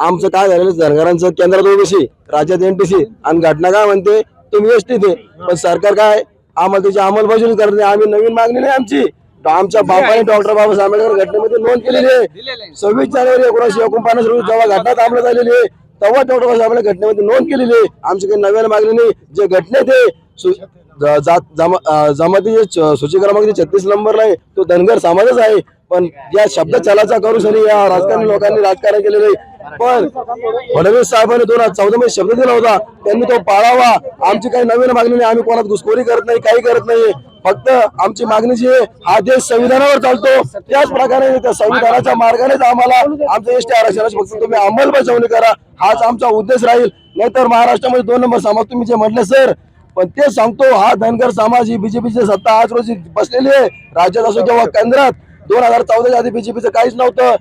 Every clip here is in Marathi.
आमचं काय झालेलं धनगरांचं केंद्रात ओबीसी राज्यात एनटीसी आणि घटना काय म्हणते तुम्ही एसटी ते पण सरकार काय आम्हाला त्याची अंमलबजावणी करत नाही. आम्ही नवीन मागणी नाही आमची. आमच्या बापाने डॉक्टर बाबासाहेब आंबेडकर घटनेमध्ये नोंद केलेली आहे. सव्वीस जानेवारी एकोणीसशे एकोणपन्नास रोजी जेव्हा घटना थांबण्यात आलेली आहे तेव्हा डॉक्टर बाबासाहेब आंबेडकर घटनेमध्ये नोंद केलेली आहे. आमची काही नव्यानं मागणी नाही. जे घटनेत आहे जमा- अं, जमाती सूची क्रमांक छत्तीस नंबरला आहे तो धनगर समाजच आहे. पण या शब्द चलाचा करू सनी या राजकारणी लोकांनी राजकारण केलेलं आहे. पण फडणवीस साहेबांनी दोन हजार चौदा मध्ये शब्द दिला होता. त्यांनी तो पाळावा. आमची काही नवीन मागणी नाही. आम्ही कोणात घुसखोरी करत नाही काही करत नाही. फक्त आमची मागणी जी आहे हा देश संविधानावर चालतो. त्याच प्रकारे त्या संविधानाच्या मार्गानेच आम्हाला आमचं एसटी आरक्षणाची फक्त तुम्ही अंमलबजावणी करा. हाच आमचा उद्देश राहील. नाहीतर महाराष्ट्रामध्ये दोन नंबर समाज. तुम्ही जे म्हटले सर पण ते सांगतो हा धनगर समाज ही बीजेपीची सत्ता आज रोजी बसलेली आहे. राज्यात असो किंवा केंद्रात दोन हजार चौदाच्या आधी बीजेपीचं काहीच नव्हतं.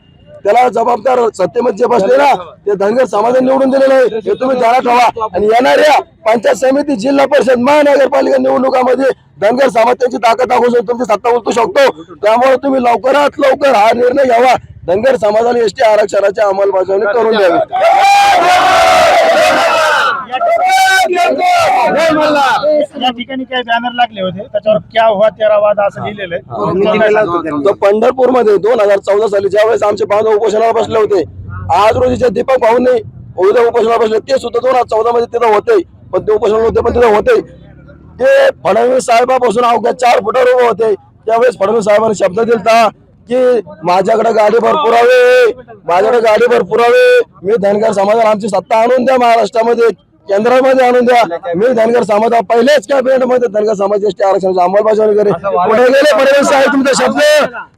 त्याला जबाबदार सत्तेमध्ये जे बसले ना ते धनगर समाजाने निवडून दिलेलं आहे. हे तुम्ही ध्यानात ठेवा. आणि येणाऱ्या पंचायत समिती जिल्हा परिषद महानगरपालिका निवडणुकामध्ये धनगर समाज त्यांची ताकद दाखवू शकतो. तुमची सत्ता उलटू शकतो. त्यामुळे तुम्ही लवकरात लवकर हा निर्णय घ्यावा. धनगर समाजाला एसटी आरक्षणाची अंमलबजावणी करून द्यावी. या ठिकाणी काही बॅनर लागले होते. त्याच्यावर क्या हुआ तेरा वादा असं लिहिलेलं आहे. तो पंढरपूरमध्ये दोन हजार चौदा साली ज्यावेळेस आमचे बांधव उपोषणाला बसले होते आज रोजीचे दीपक भाऊंनी उद्या उपोषणाला बसले ते सुद्धा दोन हजार चौदा मध्ये तिथं होते. पण ते उपोषण होते पण तिथं होते. ते फडणवीस साहेबापासून अवघ्या चार फुटावर उभे होते. त्यावेळेस फडणवीस साहेबांनी शब्द दिलता की माझ्याकडे गाडीभर पुरावे माझ्याकडे गाडीभर पुरावे मी धनगर समाजाला आमची सत्ता आणून द्या महाराष्ट्रामध्ये. केंद्रामध्ये आणून द्या. मी धनगर समाज पहिल्याच कॅबिनेटमध्ये धनगर समाज एसटी आरक्षणाची अंमलबजावणी करेन पुढे गेले फडणवीस साहेब तुमचा शब्द.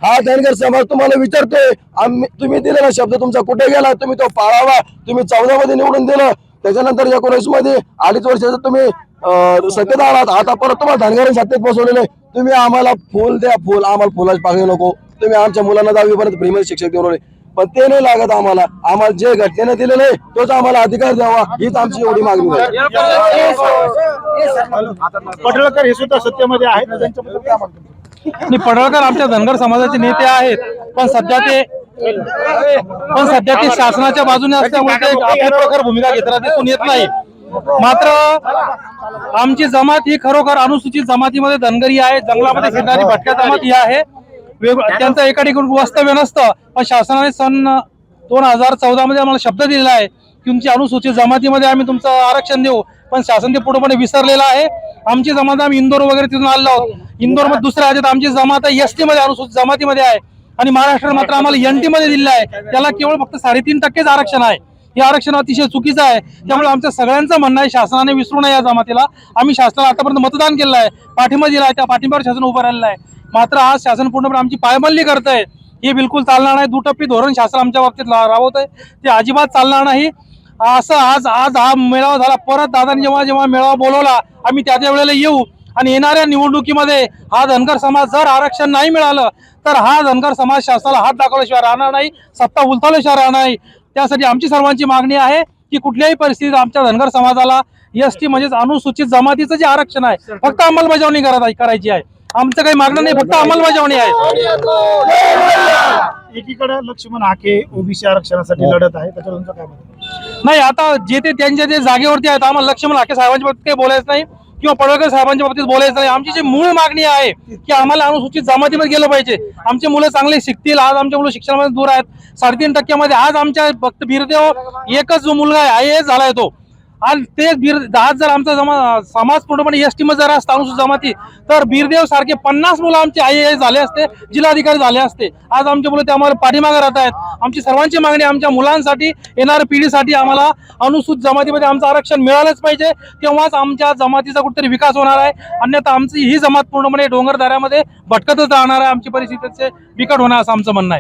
हा धनगर समाज तुम्हाला विचारतोय. आम्ही तुम्ही दिलेला शब्द तुमचा कुठे गेला? तुम्ही तो पाळावा. तुम्ही चौदा मध्ये निवडून दिलं. त्याच्यानंतर एकोणीसमध्ये अडीच वर्षाचं तुम्ही सत्तेत आलात. आता परत तुम्हाला धनगरांनी सत्तेत बसवलेलं तुम्ही आम्हाला फुल द्या. फुल आम्हाला फुलाची पाकळी नको. तुम्ही आमच्या मुलांना दहावीपर्यंत प्रीमियर शिक्षक देऊन पण ते नाही लागत आम्हाला. आम्हाला जे घटनेने दिलेलं आहे तोच आम्हाला अधिकार द्यावा. हीच आमची एवढी मागणी आहे पडळकर हे सुद्धा सत्तेमध्ये आहेत. त्यांच्याबद्दल काय पडळकर आमच्या धनगर समाजाचे नेते आहेत. पण सध्या ते पण सध्या ते शासनाच्या बाजूने असल्यामुळे ते एक आपल्या प्रकार भूमिका घेताना दिसून येत नाही. मात्र आमची जमात ही खरोखर अनुसूचित जमातीमध्ये धनगरी आहे जंगलामध्ये फिरणारी भटक्या जमात ही आहे. त्यांचं एका ठिकाणी वास्तव्य नसतं. पण शासनाने सन दोन हजार चौदा मध्ये आम्हाला शब्द दिलेला आहे की तुमची अनुसूचित जमातीमध्ये आम्ही तुमचं आरक्षण देऊ. पण शासन ते पूर्णपणे विसरलेलं आहे. आमची जमात आम्ही इंदोर वगैरे तिथून आलो आहोत. इंदोरमध्ये दुसऱ्या राज्यात आमची जमात एस टी मध्ये अनुसूचित जमातीमध्ये आहे. आणि महाराष्ट्रात मात्र आम्हाला एन टी मध्ये दिलं आहे. त्याला केवळ फक्त साडेतीन टक्केच आरक्षण आहे. हे आरक्षण अतिशय चुकीचं आहे. त्यामुळे आमच्या सगळ्यांचं म्हणणं आहे शासनाने विसरू नये या जमातीला. आम्ही शासनाला आतापर्यंत मतदान केलं आहे. पाठिंबा दिला आहे त्या पाठिंब्यावर शासन उभं राहिलेलं आहे. मात्र आज शासन पूर्णपणे आमची पायमल्ली करत आहे हे बिलकुल चालणार नाही. दुटप्पी धोरण शासन आमच्या बाबतीत राबवत आहे ते अजिबात चालणार नाही. असं आज आज हा मेळावा झाला. परत दादांनी जेव्हा जेव्हा मेळावा बोलवला आम्ही त्या त्या वेळेला येऊ. आणि येणाऱ्या निवडणुकीमध्ये हा धनगर समाज जर आरक्षण नाही मिळालं तर हा धनगर समाज शासनाला हात दाखवल्याशिवाय राहणार नाही. सत्ता उलथवल्याशिवाय राहणार नाही. त्यासाठी आमची सर्वांची मागणी आहे की कुठल्याही परिस्थितीत आमच्या धनगर समाजाला एस टी म्हणजेच अनुसूचित जमातीचं जे आरक्षण आहे फक्त अंमलबजावणी करायची आहे. आमचं काही मागणं नाही फक्त अंमलबजावणी आहे. एकीकडे लक्ष्मण हाके ओबीसी आरक्षणासाठी लढत आहे त्याच्यावर तुमचं काय नाही आता जे ते त्यांच्या जे जागेवरती आहेत आम्हाला लक्ष्मण लाखे साहेबांच्या काही बोलायचं नाही. किंवा पडळकर साहेबांच्या बाबतीत बोलायचं नाही. आमची जी मूळ मागणी आहे की आम्हाला अनुसूचित जमातीमध्ये गेलं पाहिजे. आमचे मुलं चांगले शिकतील. आज आमच्या मुलं शिक्षणामध्ये दूर आहेत. साडेतीन टक्क्यामध्ये आज आमच्या फक्त बिरदेव हो. एकच जो मुलगा आहे आय एस झालाय तो. आणि ते बीर आज जर आमचा जमा समाज पूर्णपणे एस टी मध्ये जर असता अनुसूचित जमाती तर बिरदेव सारखे पन्नास मुलं आमचे आय झाले असते जिल्हाधिकारी झाले असते. आज आमचे मुलं ते आम्हाला पाठीमागे राहत आहेत. आमची सर्वांची मागणी आमच्या मुलांसाठी येणाऱ्या पिढीसाठी आम्हाला अनुसूचित जमातीमध्ये आमचं आरक्षण मिळालंच पाहिजे. तेव्हाच आमच्या जमातीचा कुठेतरी विकास होणार आहे. अन्यथा आमची ही जमात पूर्णपणे डोंगर दऱ्यामध्ये भटकतच राहणार आहे. आमची परिस्थितीचे बिकट होणार असं आमचं म्हणणं आहे.